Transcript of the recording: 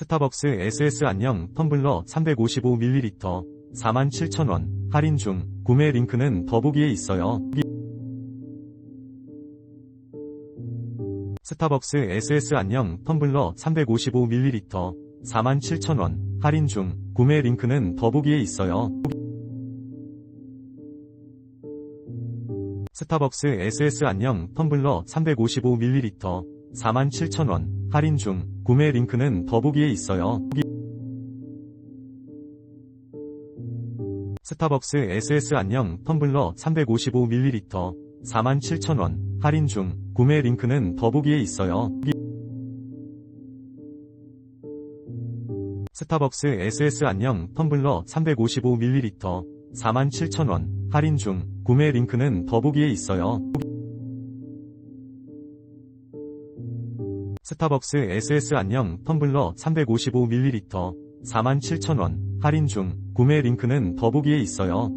스타벅스 SS 안녕 텀블러 355ml 47,000원 할인 중 구매 링크는 더보기에 있어요. 스타벅스 SS 안녕 텀블러 355ml 47,000원 할인 중 구매 링크는 더보기에 있어요. 스타벅스 SS 안녕 텀블러 355ml 47,000원. 할인 중. 구매 링크는 더보기에 있어요. 스타벅스 SS 안녕 텀블러 355ml 47,000원. 할인 중. 구매 링크는 더보기에 있어요. 스타벅스 SS 안녕 텀블러 355ml 47,000원. 할인 중. 구매 링크는 더보기에 있어요. 스타벅스 SS 안녕 텀블러 355ml 47,000원 할인 중 구매 링크는 더보기에 있어요.